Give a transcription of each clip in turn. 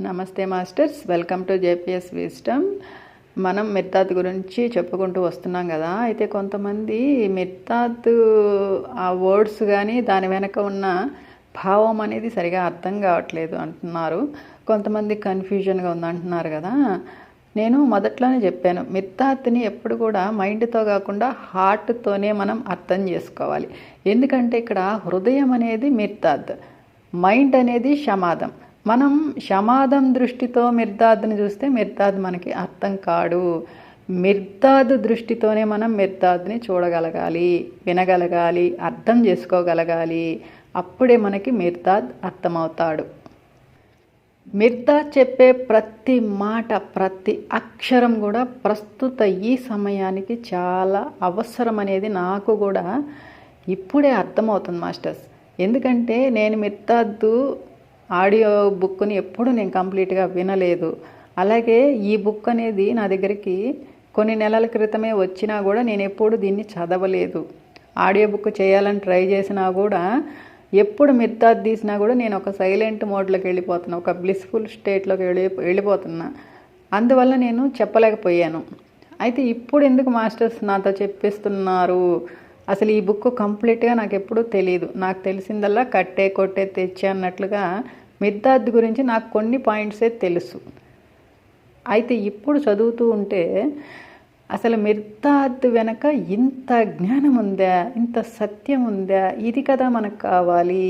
Namaste masters welcome to JPS wisdom. మనం మిర్తాత్ గురించి చెప్పుకుంటూ వస్తున్నాం కదా. అయితే కొంతమంది మిర్తాత్ ఆ వర్డ్స్ కానీ దాని వెనక ఉన్న భావం అనేది సరిగా అర్థం కావట్లేదు అంటున్నారు. కొంతమంది కన్ఫ్యూజన్గా ఉందంటున్నారు కదా. నేను మొదట్లోనే చెప్పాను మిర్తాత్ని ఎప్పుడు కూడా మైండ్తో కాకుండా హార్ట్తోనే మనం అర్థం చేసుకోవాలి. ఎందుకంటే ఇక్కడ హృదయం అనేది మిర్తాత్ మైండ్ అనేది షమాదం మనం షమాదం దృష్టితో మిర్దాద్ని చూస్తే మిర్దాద్ మనకి అర్థం కాడు. మిర్దాద్ దృష్టితోనే మనం మిర్దాద్ని చూడగలగాలి వినగలగాలి అర్థం చేసుకోగలగాలి. అప్పుడే మనకి మిర్దాద్ అర్థమవుతాడు. మిర్దాద్ చెప్పే ప్రతి మాట ప్రతి అక్షరం కూడా ప్రస్తుత ఈ సమయానికి చాలా అవసరం అనేది నాకు కూడా ఇప్పుడే అర్థమవుతుంది మాస్టర్స్. ఎందుకంటే నేను మిర్తాద్దు ఆడియో బుక్ని ఎప్పుడు నేను కంప్లీట్గా వినలేదు. అలాగే ఈ బుక్ అనేది నా దగ్గరికి కొన్ని నెలల క్రితమే వచ్చినా కూడా నేను ఎప్పుడు దీన్ని చదవలేదు. ఆడియో బుక్ చేయాలని ట్రై చేసినా కూడా ఎప్పుడు మిర్తాద్ తీసినా కూడా నేను ఒక సైలెంట్ మోడ్లోకి వెళ్ళిపోతున్నా ఒక బ్లిస్ఫుల్ స్టేట్లోకి వెళ్ళి వెళ్ళిపోతున్నా. అందువల్ల నేను చెప్పలేకపోయాను. అయితే ఇప్పుడు ఎందుకు మాస్టర్స్ నాతో చెప్పిస్తున్నారు? అసలు ఈ బుక్ కంప్లీట్గా నాకు ఎప్పుడూ తెలియదు నాకు తెలిసిందల్లా కట్టే కొట్టే తెచ్చే అన్నట్లుగా మిర్దాద్ గురించి నాకు కొన్ని పాయింట్సే తెలుసు. అయితే ఇప్పుడు చదువుతూ ఉంటే అసలు మిర్దాద్ వెనక ఇంత జ్ఞానం ఉందా? ఇంత సత్యం ఉందా? ఇది కదా మనకు కావాలి.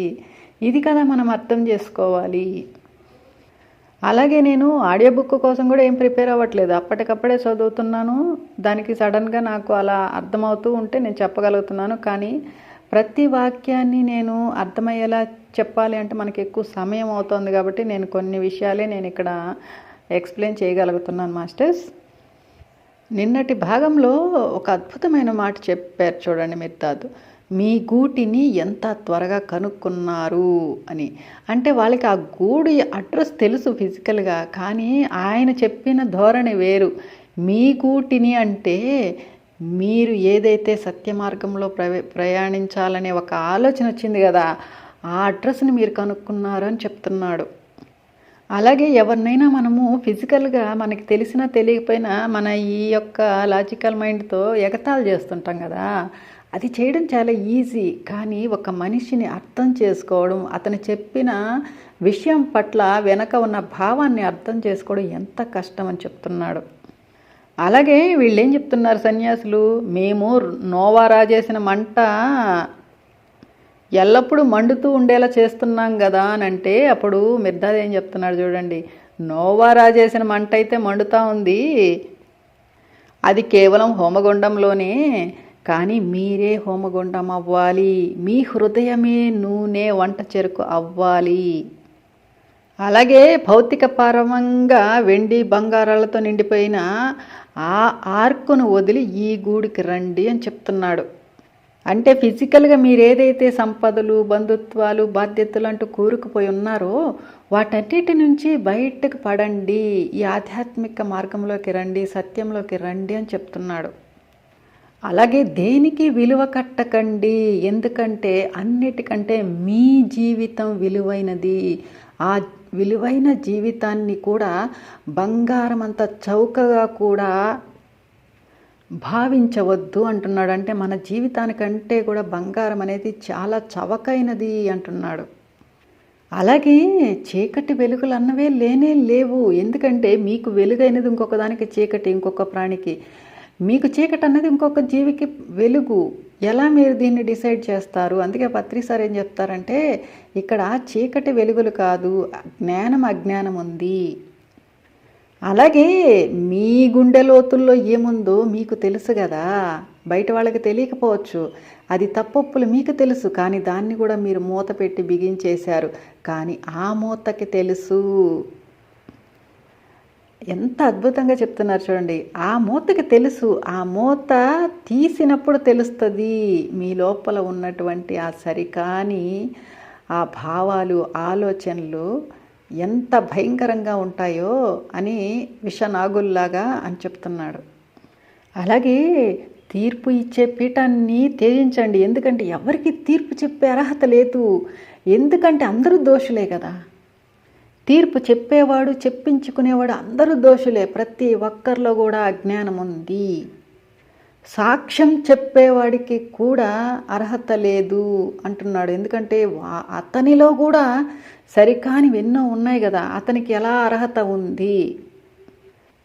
ఇది కదా మనం అర్థం చేసుకోవాలి. అలాగే నేను ఆడియో బుక్ కోసం కూడా ఏం ప్రిపేర్ అవ్వట్లేదు. అప్పటికప్పుడే చదువుతున్నాను. దానికి సడన్గా నాకు అలా అర్థమవుతూ ఉంటే నేను చెప్పగలుగుతున్నాను. కానీ ప్రతి వాక్యాన్ని నేను అర్థమయ్యేలా చెప్పాలి అంటే మనకి ఎక్కువ సమయం అవుతుంది కాబట్టి నేను కొన్ని విషయాలే నేను ఇక్కడ ఎక్స్ప్లెయిన్ చేయగలుగుతున్నాను మాస్టర్స్. నిన్నటి భాగంలో ఒక అద్భుతమైన మాట చెప్పారు చూడండి మిర్తాదు. మీ గూటిని ఎంత త్వరగా కనుక్కున్నారు అని. అంటే వాళ్ళకి ఆ గూడి అడ్రస్ తెలుసు ఫిజికల్గా కానీ ఆయన చెప్పిన ధోరణి వేరు. మీ గూటిని అంటే మీరు ఏదైతే సత్య మార్గంలో ప్రవే ప్రయాణించాలనే ఒక ఆలోచన వచ్చింది కదా ఆ అడ్రస్ని మీరు కనుక్కున్నారు అని చెప్తున్నాడు. అలాగే ఎవరినైనా మనము ఫిజికల్గా మనకి తెలిసినా తెలియకపోయినా మన ఈ యొక్క లాజికల్ మైండ్తో ఎగతాళి చేస్తుంటాం కదా అది చేయడం చాలా ఈజీ. కానీ ఒక మనిషిని అర్థం చేసుకోవడం అతను చెప్పిన విషయం పట్ల వెనక ఉన్న భావాన్ని అర్థం చేసుకోవడం ఎంత కష్టం అని చెప్తున్నాడు. అలాగే వీళ్ళు ఏం చెప్తున్నారు సన్యాసులు? మేము నోవా రాజేసిన మంట ఎల్లప్పుడూ మండుతూ ఉండేలా చేస్తున్నాం కదా అని అంటే అప్పుడు మిర్దాద్ ఏం చెప్తున్నాడు చూడండి. నోవా రాజేసిన మంట అయితే మండుతూ ఉంది. అది కేవలం హోమగుండంలోనే కానీ మీరే హోమగుండం అవ్వాలి. మీ హృదయమే నూనె వంట చెరుకు అవ్వాలి. అలాగే భౌతిక పరమంగా వెండి బంగారాలతో నిండిపోయిన ఆ ఆర్కును వదిలి ఈ గూడికి రండి అని చెప్తున్నాడు. అంటే ఫిజికల్గా మీరు ఏదైతే సంపదలు బంధుత్వాలు బాధ్యతలు అంటూ కూరుకుపోయి ఉన్నారో వాటన్నిటి నుంచి బయటకు పడండి. ఈ ఆధ్యాత్మిక మార్గంలోకి రండి సత్యంలోకి రండి అని చెప్తున్నాడు. అలాగే దేనికి విలువ కట్టకండి? ఎందుకంటే అన్నిటికంటే మీ జీవితం విలువైనది. ఆ విలువైన జీవితాన్ని కూడా బంగారం అంత చౌకగా కూడా భావించవద్దు అంటున్నాడు అంటే మన జీవితానికంటే కూడా బంగారం అనేది చాలా చవకైనది అంటున్నాడు. అలాగే చీకటి వెలుగులు అన్నవే లేనే లేవు. ఎందుకంటే మీకు వెలుగైనది ఇంకొక దానికి చీకటి ఇంకొక ప్రాణికి. మీకు చీకటి అన్నది ఇంకొక జీవికి వెలుగు. ఎలా మీరు దీన్ని డిసైడ్ చేస్తారు? అందుకే పత్రి సార్ ఏం చెప్తారంటే ఇక్కడ చీకటి వెలుగులు కాదు జ్ఞానం అజ్ఞానం ఉంది. అలాగే మీ గుండె లోతుల్లో ఏముందో మీకు తెలుసు కదా. బయట వాళ్ళకి తెలియకపోవచ్చు. అది తప్పొప్పులు మీకు తెలుసు కానీ దాన్ని కూడా మీరు మూత పెట్టి బిగించేశారు. కానీ ఆ మూతకి తెలుసు. ఎంత అద్భుతంగా చెప్తున్నారు చూడండి. ఆ మూతకి తెలుసు. ఆ మూత తీసినప్పుడు తెలుస్తుంది. మీ లోపల ఉన్నటువంటి ఆ సరికాని ఆ భావాలు ఆలోచనలు ఎంత భయంకరంగా ఉంటాయో అని విషనాగుల్లాగా అని చెప్తున్నాడు. అలాగే తీర్పు ఇచ్చే పీఠాన్ని త్యజించండి. ఎందుకంటే ఎవరికి తీర్పు చెప్పే అర్హత లేదు. ఎందుకంటే అందరూ దోషులే కదా. తీర్పు చెప్పేవాడు చెప్పించుకునేవాడు అందరూ దోషులే. ప్రతి ఒక్కరిలో కూడా అజ్ఞానం ఉంది. సాక్ష్యం చెప్పేవాడికి కూడా అర్హత లేదు అంటున్నాడు. ఎందుకంటే వా- అతనిలో కూడా సరికానివి ఎన్నో ఉన్నాయి కదా. అతనికి ఎలా అర్హత ఉంది?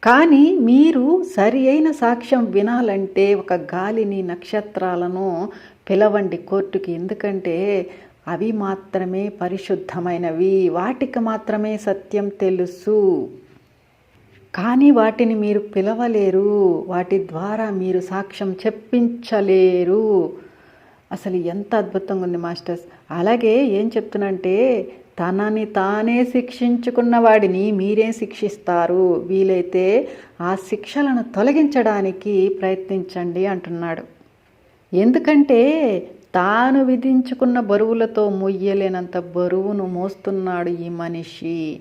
కానీ మీరు సరి అయిన సాక్ష్యం వినాలంటే ఒక గాలిని నక్షత్రాలను పిలవండి కోర్టుకి. ఎందుకంటే అవి మాత్రమే పరిశుద్ధమైనవి. వాటికి మాత్రమే సత్యం తెలుసు. కానీ వాటిని మీరు పిలవలేరు. వాటి ద్వారా మీరు సాక్ష్యం చెప్పించలేరు. అసలు ఎంత అద్భుతంగా ఉంది మాస్టర్స్. అలాగే ఏం చెప్తున్నంటే తనని తానే శిక్షించుకున్న వాడిని మీరే శిక్షిస్తారు. వీలైతే ఆ శిక్షలను తొలగించడానికి ప్రయత్నించండి అంటున్నాడు. ఎందుకంటే తాను విధించుకున్న బరువులతో మొయ్యలేనంత బరువును మోస్తున్నాడు ఈ మనిషి.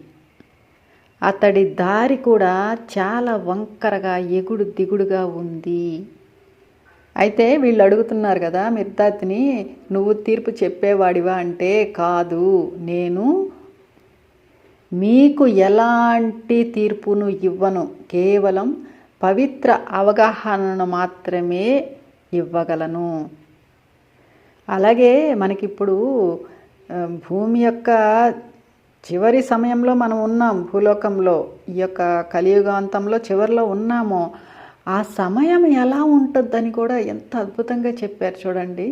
అతడి దారి కూడా చాలా వంకరగా ఎగుడు దిగుడుగా ఉంది. అయితే వీళ్ళు అడుగుతున్నారు కదా మిర్దాత్ని నువ్వు తీర్పు చెప్పేవాడివా? అంటే కాదు నేను మీకు ఎలాంటి తీర్పును ఇవ్వను. కేవలం పవిత్ర అవగాహనను మాత్రమే ఇవ్వగలను. అలాగే మనకిప్పుడు భూమి యొక్క చివరి సమయంలో మనం ఉన్నాం భూలోకంలో ఈ యొక్క కలియుగాంతంలో చివరిలో ఉన్నాము ఆ సమయం ఎలా ఉంటుందని కూడా ఎంత అద్భుతంగా చెప్పారు చూడండి.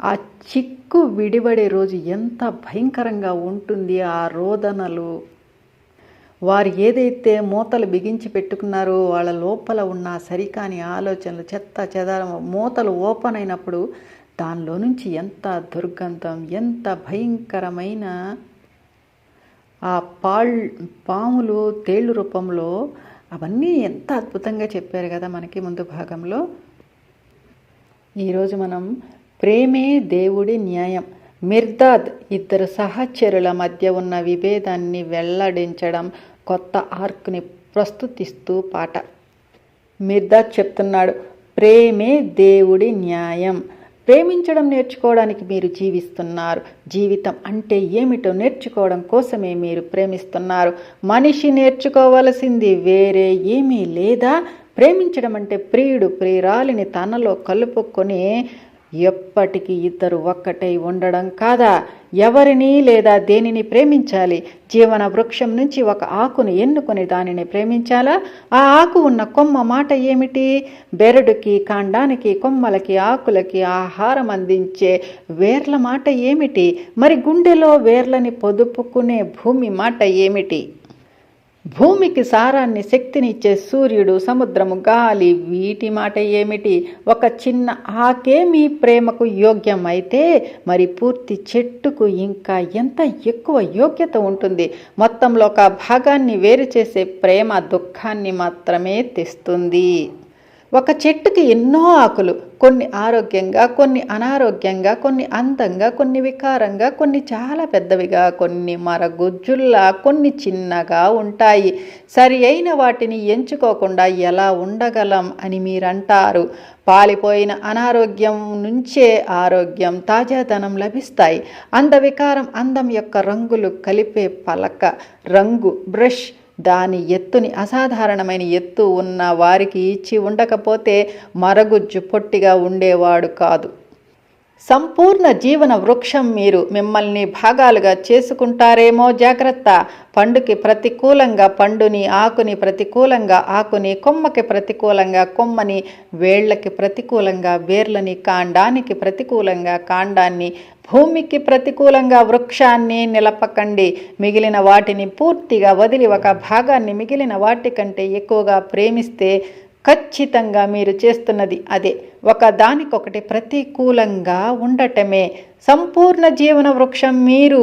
ఆ చిక్కు విడిపడే రోజు ఎంత భయంకరంగా ఉంటుంది ఆ రోదనలు వారు ఏదైతే మూతలు బిగించి పెట్టుకున్నారో వాళ్ళ లోపల ఉన్న సరికాని ఆలోచనలు చెత్త చెదారం మూతలు ఓపెన్ అయినప్పుడు దానిలో నుంచి ఎంత దుర్గంధం ఎంత భయంకరమైన ఆ పాళ్ పాములు తేళ్ళు రూపంలో అవన్నీ ఎంత అద్భుతంగా చెప్పారు కదా మనకి ముందు భాగంలో. ఈరోజు మనం ప్రేమే దేవుడి న్యాయం. మిర్దాద్ ఇద్దరు సహచరుల మధ్య ఉన్న విభేదాన్ని వెల్లడించడం కొత్త ఆర్క్ని ప్రస్తుతిస్తూ పాట. మిర్దాద్ చెప్తున్నాడు ప్రేమే దేవుడి న్యాయం. ప్రేమించడం నేర్చుకోవడానికి మీరు జీవిస్తున్నారు. జీవితం అంటే ఏమిటో నేర్చుకోవడం కోసమే మీరు ప్రేమిస్తున్నారు. మనిషి నేర్చుకోవలసింది వేరే ఏమీ లేదా. ప్రేమించడం అంటే ప్రియుడు ప్రియురాలిని తనలో కలుపుకొని ఎప్పటికీ ఇద్దరు ఒక్కటై ఉండడం కాదా? ఎవరిని లేదా దేనిని ప్రేమించాలి? జీవన వృక్షం నుంచి ఒక ఆకును ఎన్నుకొని దానిని ప్రేమించాలా? ఆ ఆకు ఉన్న కొమ్మ మాట ఏమిటి? బెరడుకి కాండానికి కొమ్మలకి ఆకులకి ఆహారం అందించే వేర్ల మాట ఏమిటి? మరి గుండెలో వేర్లని పొదుపుకునే భూమి మాట ఏమిటి? భూమికి సారాన్ని శక్తినిచ్చే సూర్యుడు సముద్రము గాలి వీటి మాట ఏమిటి? ఒక చిన్న ఆకే మీ ప్రేమకు యోగ్యం అయితే మరి పూర్తి చెట్టుకు ఇంకా ఎంత ఎక్కువ యోగ్యత ఉంటుంది? మొత్తంలో ఒక భాగాన్ని వేరు చేసే ప్రేమ దుఃఖాన్ని మాత్రమే తెస్తుంది. ఒక చెట్టుకి ఎన్నో ఆకులు. కొన్ని ఆరోగ్యంగా కొన్ని అనారోగ్యంగా కొన్ని అందంగా కొన్ని వికారంగా కొన్ని చాలా పెద్దవిగా కొన్ని మరగుజ్జుల్లా కొన్ని చిన్నగా ఉంటాయి. సరి అయిన వాటిని ఎంచుకోకుండా ఎలా ఉండగలం అని మీరంటారు? పాలిపోయిన అనారోగ్యం నుంచే ఆరోగ్యం తాజాదనం లభిస్తాయి. అందవికారం అందం యొక్క రంగులు కలిపే పలక రంగు బ్రష్ దాని ఎత్తుని అసాధారణమైన ఎత్తు ఉన్న వారికి ఇచ్చి ఉండకపోతే మరగుజ్జు పొట్టిగా ఉండేవాడు కాదు. సంపూర్ణ జీవన వృక్షం మీరు మిమ్మల్ని భాగాలుగా చేసుకుంటారేమో జాగ్రత్త. పండుకి ప్రతికూలంగా పండుని ఆకుని ప్రతికూలంగా ఆకుని కొమ్మకి ప్రతికూలంగా కొమ్మని వేళ్ళకి ప్రతికూలంగా వేర్లని కాండానికి ప్రతికూలంగా కాండాన్ని భూమికి ప్రతికూలంగా వృక్షాన్ని నిలపకండి. మిగిలిన వాటిని పూర్తిగా వదిలి ఒక భాగాన్ని మిగిలిన వాటి కంటే ఎక్కువగా ప్రేమిస్తే ఖచ్చితంగా మీరు చేస్తున్నది అదే. ఒక దానికొకటి ప్రతికూలంగా ఉండటమే. సంపూర్ణ జీవన వృక్షం మీరు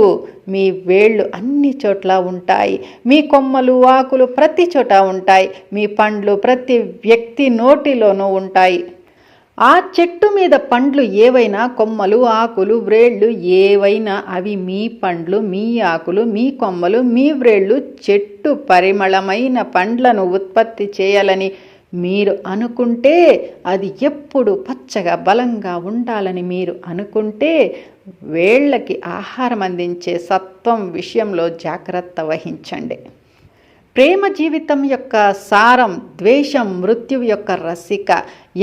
మీ వేళ్ళు అన్ని చోట్ల ఉంటాయి. మీ కొమ్మలు ఆకులు ప్రతి చోట ఉంటాయి. మీ పండ్లు ప్రతి వ్యక్తి నోటిలోనూ ఉంటాయి. ఆ చెట్టు మీద పండ్లు ఏవైనా కొమ్మలు ఆకులు వ్రేళ్ళు ఏవైనా అవి మీ పండ్లు మీ ఆకులు మీ కొమ్మలు మీ వ్రేళ్ళు చెట్టు పరిమళమైన పండ్లను ఉత్పత్తి చేయాలని మీరు అనుకుంటే అది ఎప్పుడు పచ్చగా బలంగా ఉండాలని మీరు అనుకుంటే వేళ్ళకి ఆహారం అందించే సత్వం విషయంలో జాగ్రత్త వహించండి. ప్రేమ జీవితం యొక్క సారం ద్వేషం మృత్యు యొక్క రసిక.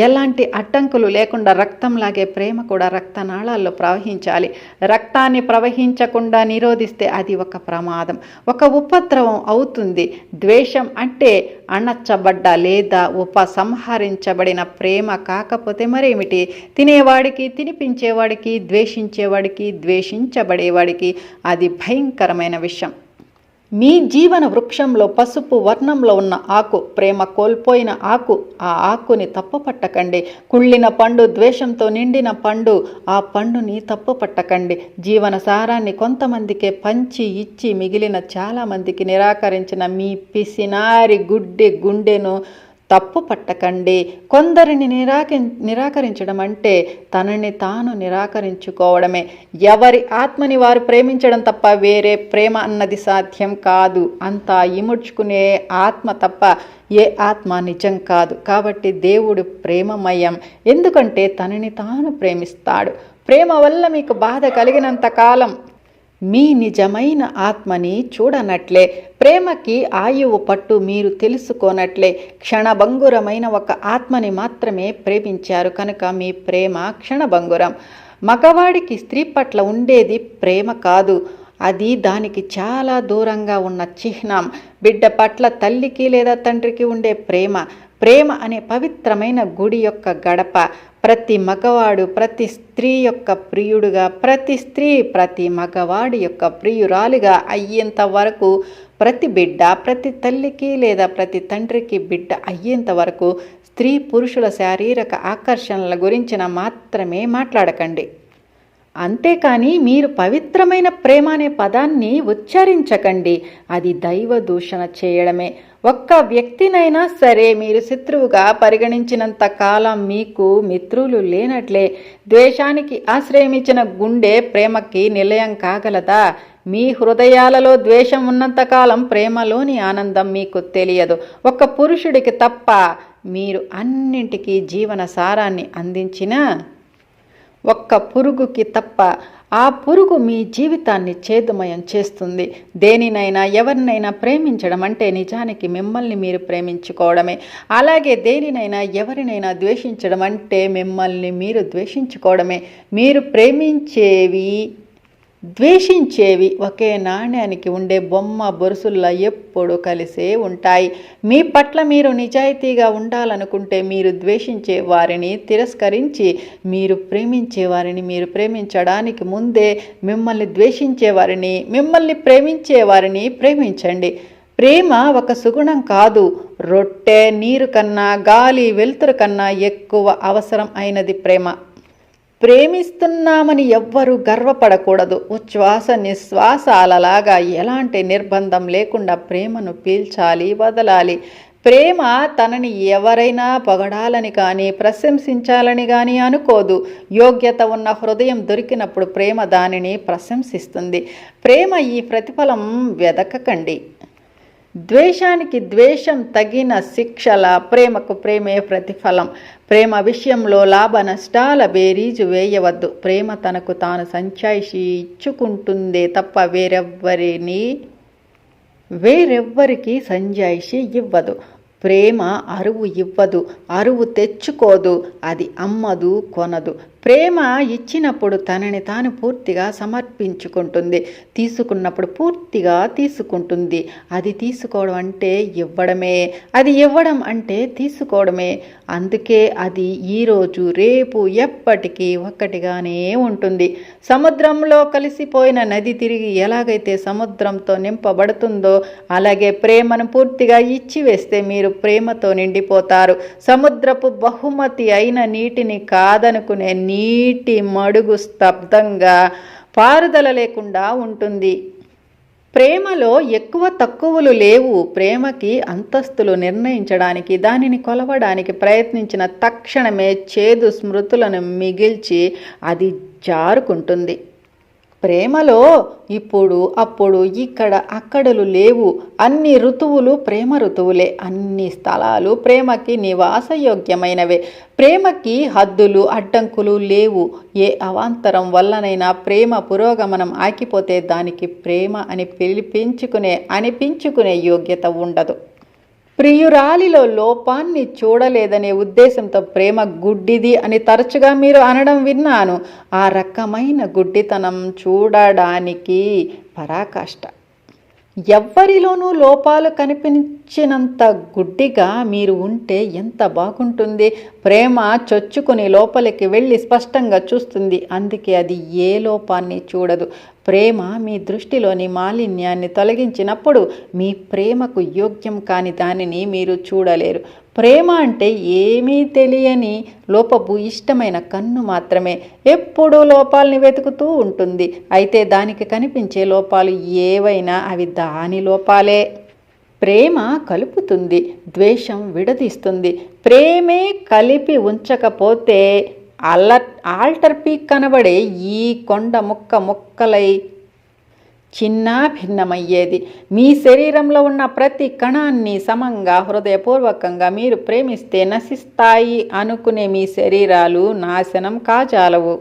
ఎలాంటి అడ్డంకులు లేకుండా రక్తం లాగే ప్రేమ కూడా రక్తనాళాల్లో ప్రవహించాలి. రక్తాన్ని ప్రవహించకుండా నిరోధిస్తే అది ఒక ప్రమాదం. ఒక ఉపద్రవం అవుతుంది. ద్వేషం అంటే అణచ్చబడ్డ లేదా ఉపసంహరించబడిన ప్రేమ కాకపోతే మరేమిటి? తినేవాడికి తినిపించేవాడికి ద్వేషించేవాడికి ద్వేషించబడేవాడికి అది భయంకరమైన విషయం. మీ జీవన వృక్షంలో పసుపు వర్ణంలో ఉన్న ఆకు ప్రేమ కోల్పోయిన ఆకు ఆ ఆకుని తప్పపట్టకండి. కుళ్ళిన పండు ద్వేషంతో నిండిన పండు ఆ పండుని తప్పపట్టకండి. జీవన సారాన్ని కొంతమందికే పంచి ఇచ్చి మిగిలిన చాలామందికి నిరాకరించిన మీ పిసినారి గుడ్డి గుండెను తప్పు పట్టకండి. కొందరిని నిరాక నిరాకరించడం అంటే తనని తాను నిరాకరించుకోవడమే. ఎవరి ఆత్మని వారు ప్రేమించడం తప్ప వేరే ప్రేమ అన్నది సాధ్యం కాదు. అంతా ఇముడ్చుకునే ఆత్మ తప్ప ఏ ఆత్మ నిజం కాదు. కాబట్టి దేవుడు ప్రేమమయం. ఎందుకంటే తనని తాను ప్రేమిస్తాడు. ప్రేమ వల్ల మీకు బాధ కలిగినంత కాలం మీ నిజమైన ఆత్మని చూడనట్లే ప్రేమకి ఆయువు పట్టు మీరు తెలుసుకోనట్లే. క్షణభంగురమైన ఒక ఆత్మని మాత్రమే ప్రేమించారు కనుక మీ ప్రేమ క్షణభంగురం. మగవాడికి స్త్రీ పట్ల ఉండేది ప్రేమ కాదు. అది దానికి చాలా దూరంగా ఉన్న చిహ్నం. బిడ్డ పట్ల తల్లికి లేదా తండ్రికి ఉండే ప్రేమ. ప్రేమ అనే పవిత్రమైన గుడి యొక్క గడప ప్రతి మగవాడు ప్రతి స్త్రీ యొక్క ప్రియుడుగా ప్రతి స్త్రీ ప్రతి మగవాడి యొక్క ప్రియురాలిగా అయ్యేంత వరకు ప్రతి బిడ్డ ప్రతి తల్లికి లేదా ప్రతి తండ్రికి బిడ్డ అయ్యేంత వరకు స్త్రీ పురుషుల శారీరక ఆకర్షణల గురించిన మాత్రమే మాట్లాడకండి. అంతేకాని మీరు పవిత్రమైన ప్రేమ అనే పదాన్ని ఉచ్చరించకండి. అది దైవ దూషణ చేయడమే. ఒక్క వ్యక్తినైనా సరే మీరు శత్రువుగా పరిగణించినంత కాలం మీకు మిత్రులు లేనట్లే. ద్వేషానికి ఆశ్రయమిచ్చిన గుండె ప్రేమకి నిలయం కాగలదా? మీ హృదయాలలో ద్వేషం ఉన్నంతకాలం ప్రేమలోని ఆనందం మీకు తెలియదు. ఒక పురుషుడికి తప్ప మీరు అన్నింటికీ జీవన సారాన్ని అందించినా ఒక్క పురుగుకి తప్ప ఆ పురుగు మీ జీవితాన్ని చేదుమయం చేస్తుంది. దేనినైనా ఎవరినైనా ప్రేమించడం అంటే నిజానికి మిమ్మల్ని మీరు ప్రేమించుకోవడమే. అలాగే దేనినైనా ఎవరినైనా ద్వేషించడం అంటే మిమ్మల్ని మీరు ద్వేషించుకోవడమే. మీరు ప్రేమించేవి ద్వేషించేవి ఒకే నాణ్యానికి ఉండే బొమ్మ బొరుసుల్లా ఎప్పుడు కలిసే ఉంటాయి. మీ పట్ల మీరు నిజాయితీగా ఉండాలనుకుంటే మీరు ద్వేషించే వారిని తిరస్కరించి మీరు ప్రేమించే వారిని మీరు ప్రేమించడానికి ముందే మిమ్మల్ని ద్వేషించే వారిని మిమ్మల్ని ప్రేమించే వారిని ప్రేమించండి. ప్రేమ ఒక సుగుణం కాదు. రొట్టె నీరు కన్నా గాలి వెలుతురు కన్నా ఎక్కువ అవసరం అయినది ప్రేమ. ప్రేమిస్తున్నామని ఎవ్వరూ గర్వపడకూడదు. ఉచ్ఛ్వాస నిశ్వాసాలలాగా ఎలాంటి నిర్బంధం లేకుండా ప్రేమను పీల్చాలి వదలాలి. ప్రేమ తనని ఎవరైనా పొగడాలని కానీ ప్రశంసించాలని కానీ అనుకోదు. యోగ్యత ఉన్న హృదయం దొరికినప్పుడు ప్రేమ దానిని ప్రశంసిస్తుంది. ప్రేమ ఈ ప్రతిఫలం వెదకకండి. ద్వేషానికి ద్వేషం తగిన శిక్షల ప్రేమకు ప్రేమే ప్రతిఫలం. ప్రేమ విషయంలో లాభ నష్టాల బేరీజు వేయవద్దు. ప్రేమ తనకు తాను సంచాయిషి ఇచ్చుకుంటుందే తప్ప వేరెవ్వరిని వేరెవ్వరికి సంజాయిషి ఇవ్వదు. ప్రేమ అరువు ఇవ్వదు. అరువు తెచ్చుకోదు. అది అమ్మదు కొనదు. ప్రేమ ఇచ్చినప్పుడు తనని తాను పూర్తిగా సమర్పించుకుంటుంది. తీసుకున్నప్పుడు పూర్తిగా తీసుకుంటుంది. అది తీసుకోవడం అంటే ఇవ్వడమే. అది ఇవ్వడం అంటే తీసుకోవడమే. అందుకే అది ఈరోజు రేపు ఎప్పటికీ ఒక్కటిగానే ఉంటుంది. సముద్రంలో కలిసిపోయిన నది తిరిగి ఎలాగైతే సముద్రంతో నింపబడుతుందో అలాగే ప్రేమను పూర్తిగా ఇచ్చివేస్తే మీరు ప్రేమతో నిండిపోతారు. సముద్రపు బహుమతి అయిన నీటిని కాదనుకునే నీటి మడుగు స్తబ్దంగా పారుదల లేకుండా ఉంటుంది. ప్రేమలో ఎక్కువ తక్కువలు లేవు. ప్రేమకి అంతస్తులు నిర్ణయించడానికి దానిని కొలవడానికి ప్రయత్నించిన తక్షణమే చేదు స్మృతులను మిగిల్చి అది జారుకుంటుంది. ప్రేమలో ఇప్పుడు అప్పుడు ఇక్కడ అక్కడలు లేవు. అన్ని ఋతువులు ప్రేమ ఋతువులే. అన్ని స్థలాలు ప్రేమకి నివాసయోగ్యమైనవే. ప్రేమకి హద్దులు అడ్డంకులు లేవు. ఏ అవాంతరం వల్లనైనా ప్రేమ పురోగమనం ఆగిపోతే దానికి ప్రేమ అని పిలిపించుకునే అనిపించుకునే యోగ్యత ఉండదు. ప్రియురాలిలో లోపాన్ని చూడలేదనే ఉద్దేశంతో ప్రేమ గుడ్డిది అని తరచుగా మీరు అనడం విన్నాను. ఆ రకమైన గుడ్డితనం చూడడానికి పరాకాష్ట. ఎవ్వరిలోనూ లోపాలు కనిపించినంత గుడ్డిగా మీరు ఉంటే ఎంత బాగుంటుంది. ప్రేమ చొచ్చుకుని లోపలికి వెళ్ళి స్పష్టంగా చూస్తుంది. అందుకే అది ఏ లోపాన్ని చూడదు. ప్రేమ మీ దృష్టిలోని మాలిన్యాన్ని తొలగించినప్పుడు మీ ప్రేమకు యోగ్యం కాని దానిని మీరు చూడలేరు. ప్రేమ అంటే ఏమీ తెలియని లోపపు ఇష్టమైన కన్ను మాత్రమే. ఎప్పుడూ లోపాలని వెతుకుతూ ఉంటుంది. అయితే దానికి కనిపించే లోపాలు ఏవైనా అవి దాని లోపాలే. ప్రేమ కలుపుతుంది ద్వేషం విడదీస్తుంది. ప్రేమే కలిపి ఉంచకపోతే అల్ల ఆల్టర్ పీక్ కనబడే ఈ కొండ ముక్క ముక్కలై చిన్న భిన్నమయ్యేది. మీ శరీరంలో ఉన్న ప్రతి కణాన్ని సమంగా హృదయపూర్వకంగా మీరు ప్రేమిస్తే నశిస్తాయి అనుకునే మీ శరీరాలు నాశనం కాజాలవు.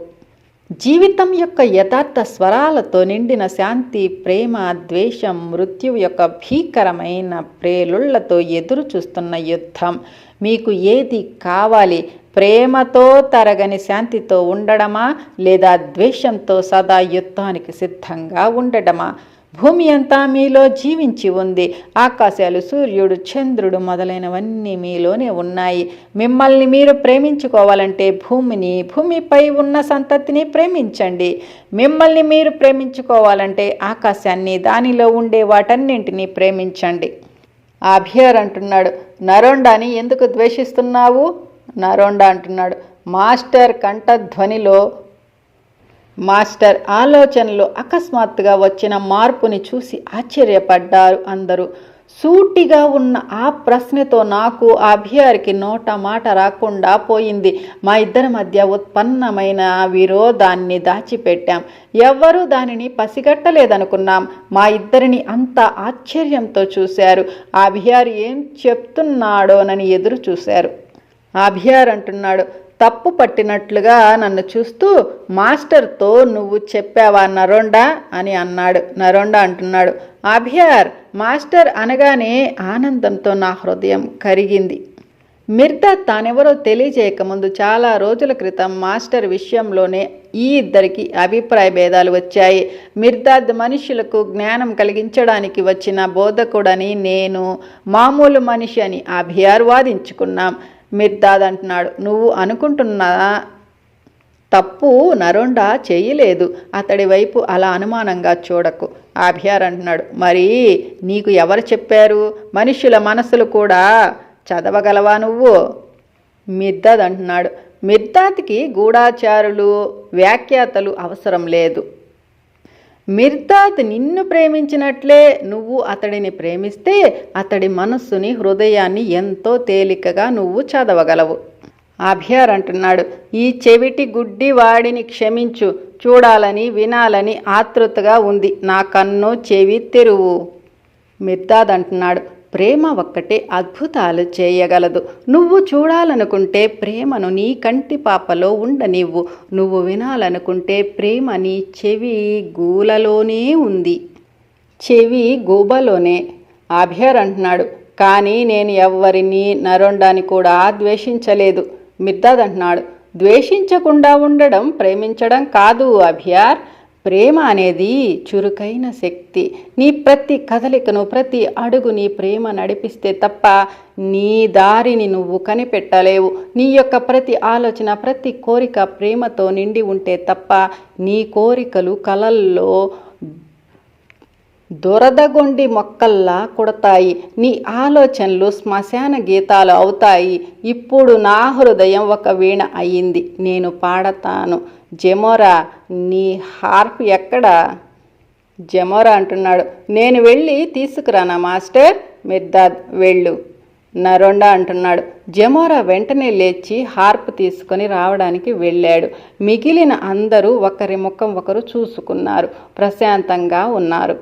జీవితం యొక్క యథార్థ స్వరాలతో నిండిన శాంతి ప్రేమ ద్వేషం మృత్యువు యొక్క భీకరమైన ప్రేలుళ్ళతో ఎదురు చూస్తున్న యుద్ధం. మీకు ఏది కావాలి? ప్రేమతో తరగని శాంతితో ఉండడమా? లేదా ద్వేషంతో సదా యుద్ధానికి సిద్ధంగా ఉండడమా? భూమి అంతా మీలో జీవించి ఉంది. ఆకాశాలు సూర్యుడు చంద్రుడు మొదలైనవన్నీ మీలోనే ఉన్నాయి. మిమ్మల్ని మీరు ప్రేమించుకోవాలంటే భూమిని భూమిపై ఉన్న సంతతిని ప్రేమించండి. మిమ్మల్ని మీరు ప్రేమించుకోవాలంటే ఆకాశాన్ని దానిలో ఉండే వాటన్నింటినీ ప్రేమించండి. అభియర్ అంటున్నాడు. నరోండాని ఎందుకు ద్వేషిస్తున్నావు? నరోండా అంటున్నాడు. మాస్టర్ కంఠధ్వనిలో మాస్టర్ ఆలోచనలో అకస్మాత్తుగా వచ్చిన మార్పుని చూసి ఆశ్చర్యపడ్డారు అందరూ. సూటిగా ఉన్న ఆ ప్రశ్నతో నాకు ఆ అభియారికి నోట మాట రాకుండా పోయింది. మా ఇద్దరి మధ్య ఉత్పన్నమైన విరోధాన్ని దాచిపెట్టాం. ఎవ్వరూ దానిని పసిగట్టలేదనుకున్నాం. మా ఇద్దరిని అంత ఆశ్చర్యంతో చూశారు. ఆ అభియారు ఏం చెప్తున్నాడోనని ఎదురు చూశారు. అభియార్ అంటున్నాడు తప్పు పట్టినట్లుగా నన్ను చూస్తూ మాస్టర్తో నువ్వు చెప్పావా నరోండా? అని అన్నాడు. నరోండా అంటున్నాడు అభియార్ మాస్టర్ అనగానే ఆనందంతో నా హృదయం కరిగింది. మిర్దా తానెవరో తెలియజేయకముందు చాలా రోజుల క్రితం మాస్టర్ విషయంలోనే ఈ ఇద్దరికి అభిప్రాయ భేదాలు వచ్చాయి. మిర్దాద్ మనుషులకు జ్ఞానం కలిగించడానికి వచ్చిన బోధకుడని నేను మామూలు మనిషి అని అభియార్ వాదించుకున్నాం. మిర్దాద్ అంటున్నాడు నువ్వు అనుకుంటున్న తప్పు నరోండా చేయలేదు. అతడి వైపు అలా అనుమానంగా చూడకు. ఆభియార్ అంటున్నాడు. మరి నీకు ఎవరు చెప్పారు? మనుషుల మనసులు కూడా చదవగలవా నువ్వు? మిర్దాద్ అంటున్నాడు. మిర్దాద్కి గూఢాచారులు వ్యాఖ్యాతలు అవసరం లేదు. మిర్దాద్ నిన్ను ప్రేమించినట్లే నువ్వు అతడిని ప్రేమిస్తే అతడి మనస్సుని హృదయాన్ని ఎంతో తేలికగా నువ్వు చదవగలవు. అభియార్ అంటున్నాడు. ఈ చెవిటి గుడ్డి వాడిని క్షమించు. చూడాలని వినాలని ఆతృతగా ఉంది. నా కన్ను చెవి తెరువు. మిద్దాదంటున్నాడు ప్రేమ ఒక్కటే అద్భుతాలు చేయగలదు. నువ్వు చూడాలనుకుంటే ప్రేమను నీ కంటి పాపలో ఉండనివ్వు. నువ్వు వినాలనుకుంటే ప్రేమ నీ చెవి గూలలోనే ఉంది. చెవి గూబలోనే. అభ్యర్ అంటున్నాడు. కానీ నేను ఎవ్వరిని నరొండాని కూడా ద్వేషించలేదు. మిర్దాద్ అంటున్నాడు ద్వేషించకుండా ఉండడం ప్రేమించడం కాదు అభియార్. ప్రేమ అనేది చురుకైన శక్తి. నీ ప్రతి కదలికను ప్రతి అడుగు నీ ప్రేమ నడిపిస్తే తప్ప నీ దారిని నువ్వు కనిపెట్టలేవు. నీ యొక్క ప్రతి ఆలోచన ప్రతి కోరిక ప్రేమతో నిండి ఉంటే తప్ప నీ కోరికలు కలల్లో దురదగొండి మొక్కల్లా కుడతాయి. నీ ఆలోచనలు శ్మశాన గీతాలు అవుతాయి. ఇప్పుడు నా హృదయం ఒక వీణ అయింది నేను పాడతాను. జమోరా నీ హార్ప్ ఎక్కడా? జమోరా అంటున్నాడు. నేను వెళ్ళి తీసుకురానా మాస్టర్? మిర్దాద్ వెళ్ళు. నరొండ అంటున్నాడు. జమోరా వెంటనే లేచి హార్ప్ తీసుకొని రావడానికి వెళ్ళాడు. మిగిలిన అందరూ ఒకరి ముఖం ఒకరు చూసుకున్నారు. ప్రశాంతంగా ఉన్నారు.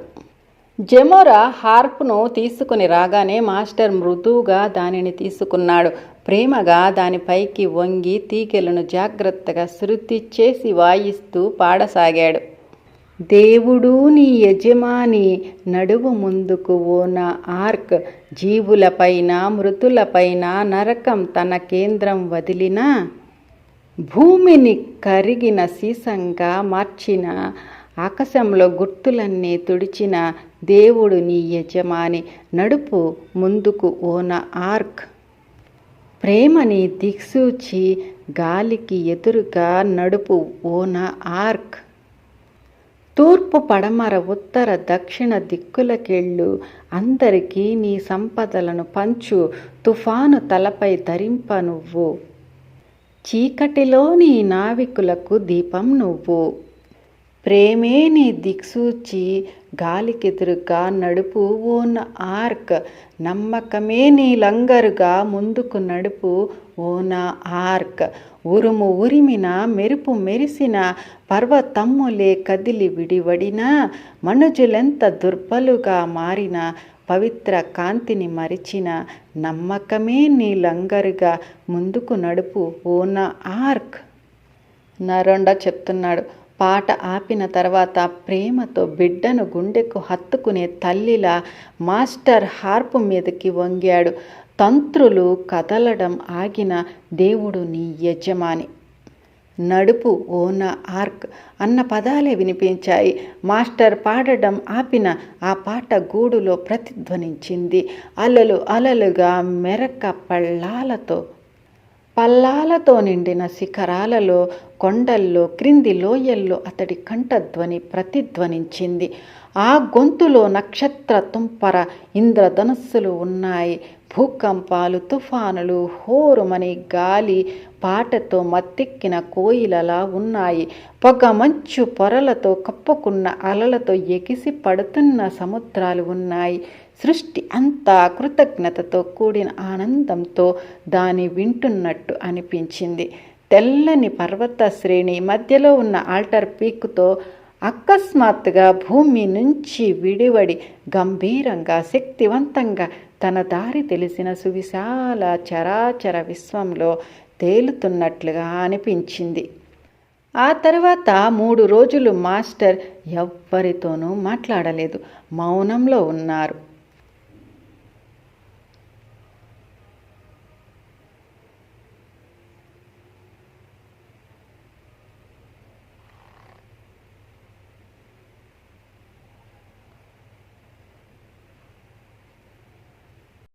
జమోరా హార్ప్ను తీసుకుని రాగానే మాస్టర్ మృదువుగా దానిని తీసుకున్నాడు. ప్రేమగా దానిపైకి వంగి తీగెలను జాగ్రత్తగా శృతి చేసి వాయిస్తూ పాడసాగాడు. దేవుడు నీ యజమాని నడువు ముందుకు ఓ నా ఆర్క్. జీవులపైన మృతులపైన నరకం తన కేంద్రం వదిలిన భూమిని కరిగిన సీసంగా మార్చిన ఆకాశంలో గుర్తులన్నీ తుడిచిన దేవుడు నీ యజమాని. నడుపు ముందుకు ఓన ఆర్క్. ప్రేమని దిక్సూచి గాలికి ఎదురుగా నడుపు ఓన ఆర్క్. తూర్పు పడమర ఉత్తర దక్షిణ దిక్కులకెళ్ళు అందరికీ నీ సంపదలను పంచు. తుఫాను తలపై ధరింప నువ్వు. చీకటిలో నీ నావికులకు దీపం నువ్వు. ప్రేమే నీ దిక్సూచి గాలికెదురుగా నడుపు ఓన్ ఆర్క్ నమ్మకమే నీ లంగరుగా ముందుకు నడుపు ఓన ఆర్క్. ఉరుము ఉరిమిన మెరుపు మెరిసిన పర్వతమ్ములే కదిలి విడివడిన మనుజులెంత దుర్బలుగా మారిన పవిత్ర కాంతిని మరిచిన నమ్మకమే నీ లంగరుగా ముందుకు నడుపు ఓన ఆర్క్. నరొండ చెప్తున్నాడు. పాట ఆపిన తర్వాత ప్రేమతో బిడ్డను గుండెకు హత్తుకునే తల్లిలా మాస్టర్ హార్పు మీదకి వంగాడు. తంత్రులు కదలడం ఆగిన దేవుడు నీ యజమాని. నడుపు ఓన ఆర్క్ అన్న పదాలే వినిపించాయి. మాస్టర్ పాడడం ఆపిన ఆ పాట గూడులో ప్రతిధ్వనించింది. అలలు అలలుగా మెరక పళ్ళాలతో పల్లాలతో నిండిన శిఖరాలలో కొండల్లో క్రింది లోయల్లో అతడి కంఠధ్వని ప్రతిధ్వనించింది. ఆ గొంతులో నక్షత్ర తుంపర ఇంద్రధనుస్సులు ఉన్నాయి. భూకంపాలు తుఫానులు హోరుమని గాలి పాటతో మత్తెక్కిన కోయిలలా ఉన్నాయి. పొగ మంచు పొరలతో కప్పుకున్న అలలతో ఎగిసి పడుతున్న సముద్రాలు ఉన్నాయి. సృష్టి అంతా కృతజ్ఞతతో కూడిన ఆనందంతో దాని వింటున్నట్టు అనిపించింది. తెల్లని పర్వత శ్రేణి మధ్యలో ఉన్న ఆల్టర్ పీక్తో అకస్మాత్తుగా భూమి నుంచి విడివడి గంభీరంగా శక్తివంతంగా తన దారి తెలిసిన సువిశాల చరాచర విశ్వంలో తేలుతున్నట్లుగా అనిపించింది. ఆ తర్వాత మూడు రోజులు మాస్టర్ ఎవ్వరితోనూ మాట్లాడలేదు. మౌనంలో ఉన్నారు.